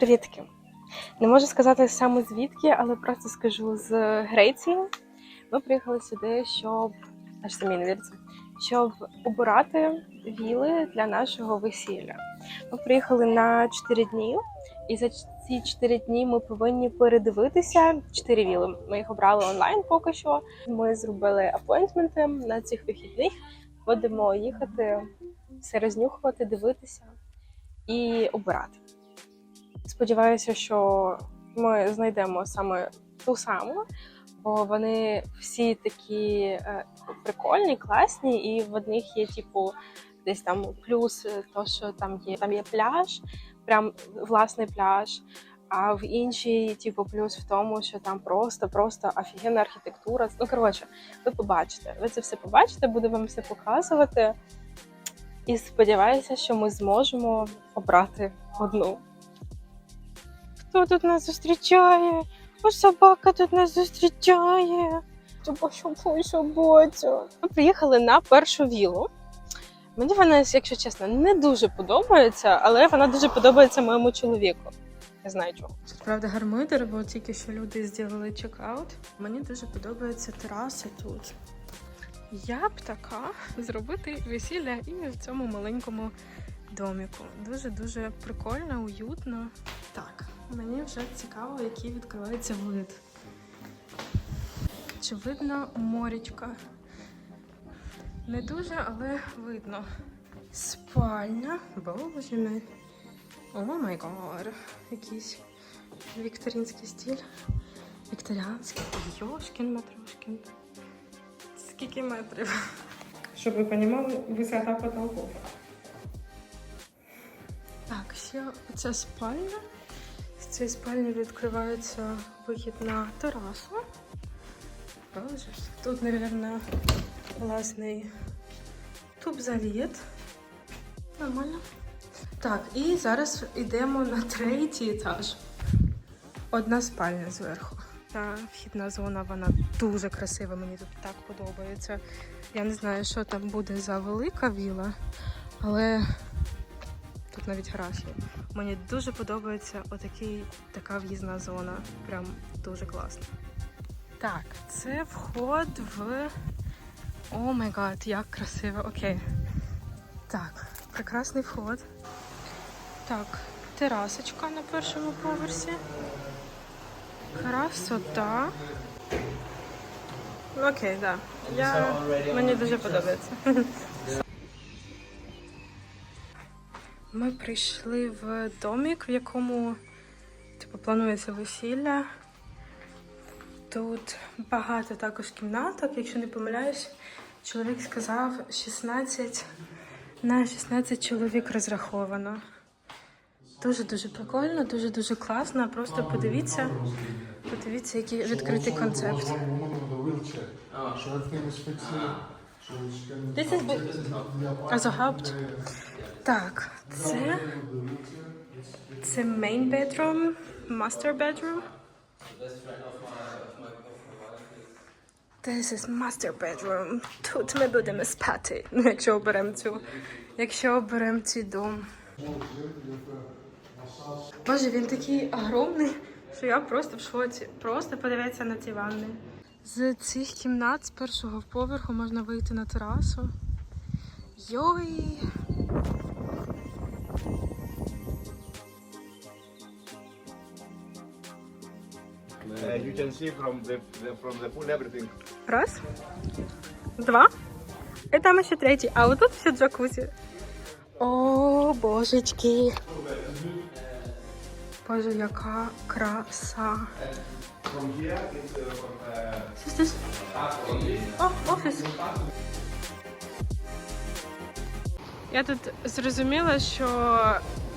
Привітки! Не можу сказати саме звідки, але просто скажу з Греції. Ми приїхали сюди, щоб аж самі не віриться, щоб обирати віли для нашого весілля. Ми приїхали на 4 дні, і за ці 4 дні ми повинні передивитися 4 віли. Ми їх обрали онлайн поки що. Ми зробили апойнтменти на цих вихідних. Будемо їхати, все рознюхувати, дивитися і обирати. Сподіваюся, що ми знайдемо саме ту саму, бо вони всі такі е, прикольні, класні, і в одних є, типу, десь там плюс, е, то, що там є, там є пляж, прям власний пляж. А в іншій, типу, плюс в тому, що там просто, просто офігенна архітектура. Ну, коротше, ви побачите. Ви це все побачите, буду вам все показувати. І сподіваюся, що ми зможемо обрати одну. Хто тут нас зустрічає? О, собака тут нас зустрічає. Бочу, бочу, бочу. Ми приїхали на першу вілу. Мені вона, якщо чесно, не дуже подобається, але вона дуже подобається моєму чоловіку. Не знаю чого. Правда, гармидер, бо тільки що люди зробили чекаут. Мені дуже подобається тераса тут. Я б така зробити весілля і в цьому маленькому доміку. Дуже-дуже прикольно, уютно. Так, мені вже цікаво, який відкривається вид. Чи видно морічка? Не дуже, але видно. Спальня. Боже мій. О май гад. Якийсь вікторинський стиль. Вікторіанський. Йошкін матрошкін. Скільки метрів? Щоб ви розуміли, висота потолків. Так, ще ця спальня. Цієї спальні відкривається вихід на терасу. Тут, мабуть, класний тубзаліт. Нормально. Так, і зараз йдемо на третій етаж. Одна спальня зверху. Та вхідна зона, вона дуже красива, мені тут так подобається. Я не знаю, що там буде за велика віла, але тут навіть гараж є. Мені дуже подобається отакий, така в'їзна зона. Прям дуже класно. Так, це вход в. О май гад, як красиво. Окей. Так, прекрасний вход. Так, терасочка на першому поверсі. Красота. Окей, так. Да. Я... Мені дуже подобається. Ми прийшли в домик, в якому типу, планується весілля. Тут багато також кімнаток, якщо не помиляюсь, чоловік сказав 16 на 16 чоловік розраховано. Дуже-дуже прикольно, дуже-дуже класно. Просто подивіться, подивіться, який відкритий концепт. A. This is. Yeah, Also Haupt. Так, це, це main bedroom, master bedroom. This is master bedroom. Тут ми будемо спати, ну, якщо оберемо цю, якщо оберемо цей дом. Боже, він такий огромний, що я просто в шоці. Просто подивіться на ці ванни. З цих кімнат з першого поверху можна вийти на терасу. Йой! Uh, you can see from the, the from the pool everything. Раз, два. І там ще третій. А отут все джакузі. О, божечки. Боже, яка краса. Що це? О, офіс. Я тут зрозуміла, що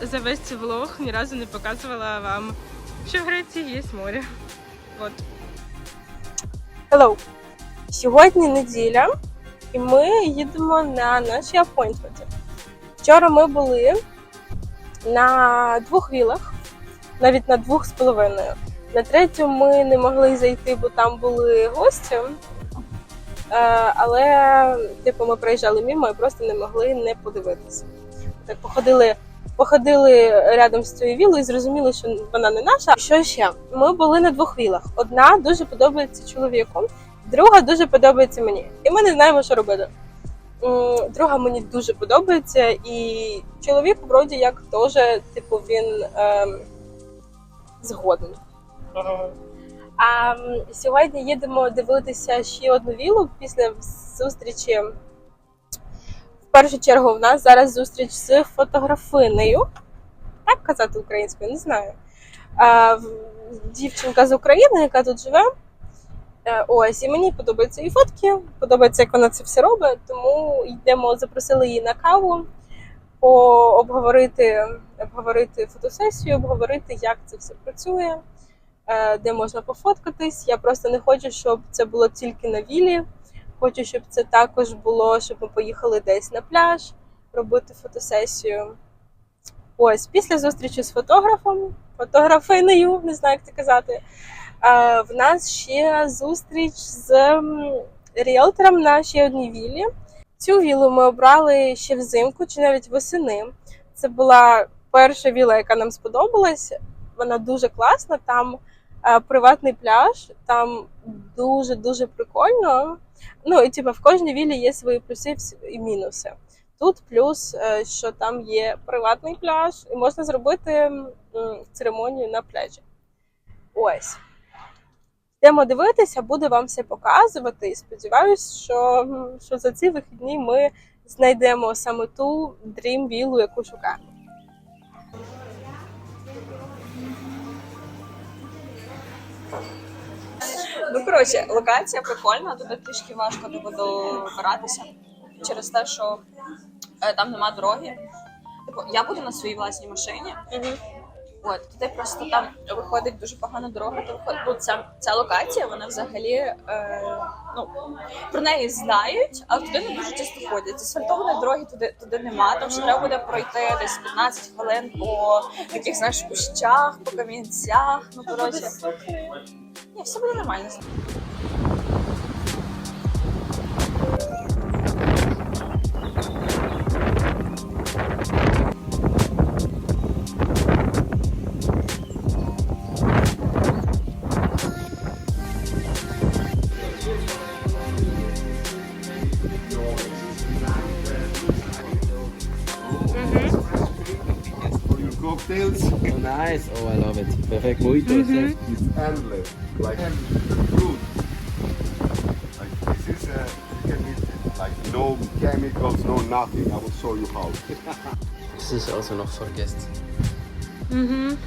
за весь цей влог ні разу не показувала вам, що в Греції є море. От. Hello! Сьогодні неділя, і ми їдемо на наші апойнтменти. Вчора ми були на двох вілах, навіть на двох з половиною. На третю ми не могли зайти, бо там були гості. Е, Але, типу, ми проїжджали мимо і просто не могли не подивитися. Так походили Походили рядом з цією вілою і зрозуміли, що вона не наша. Що ще? Ми були на двох вілах. Одна дуже подобається чоловіку, друга дуже подобається мені. І ми не знаємо, що робити. Друга мені дуже подобається, і чоловік вроді як теж, типу, він ем, згоден. А сьогодні їдемо дивитися ще одну вілу після зустрічі. В першу чергу, в нас зараз зустріч з фотографинею. Як казати українською, не знаю. А, дівчинка з України, яка тут живе. Е, Ось, і мені подобаються її фотки, подобається, як вона це все робить. Тому йдемо, запросили її на каву, пообговорити, обговорити фотосесію, обговорити, як це все працює, де можна пофоткатись. Я просто не хочу, щоб це було тільки на вілі. Хочу, щоб це також було, щоб ми поїхали десь на пляж робити фотосесію. Ось, після зустрічі з фотографом, фотографинею, не знаю, як це казати. е, В нас ще зустріч з ріелтором на ще одній віллі. Цю віллу ми обрали ще взимку чи навіть восени. Це була перша віла, яка нам сподобалась. Вона дуже класна. Там е, приватний пляж, там дуже дуже прикольно. Ну і типу, в кожній віллі є свої плюси і мінуси. Тут плюс, е, що там є приватний пляж, і можна зробити церемонію на пляжі. Ось. Йдемо дивитися, буду вам все показувати. І сподіваюся, що, що за ці вихідні ми знайдемо саме ту дрім вілу, яку шукаємо. Ну, коротше, локація прикольна, тут трішки важко типу, добиратися через те, що е, там нема дороги. Типу, я буду на своїй власній машині. От, туди просто там виходить дуже погана дорога. То виходить, ну, ця, ця локація, вона взагалі е, ну, про неї знають, а туди не дуже часто ходять. Асфальтованої дороги туди, туди нема, тому що треба буде пройти десь 15 хвилин по таких, знаєш, кущах, по камінцях. Ну, коротше. Ні, все буде нормально. Cocktails, Oh, nice. Oh, I love it. Perfect. Mojitos. eh? it's endless. Like fruit. Like this is uh, you can eat it. Like no chemicals, no nothing. I will show you how. This is also noch vergessen. Mhm.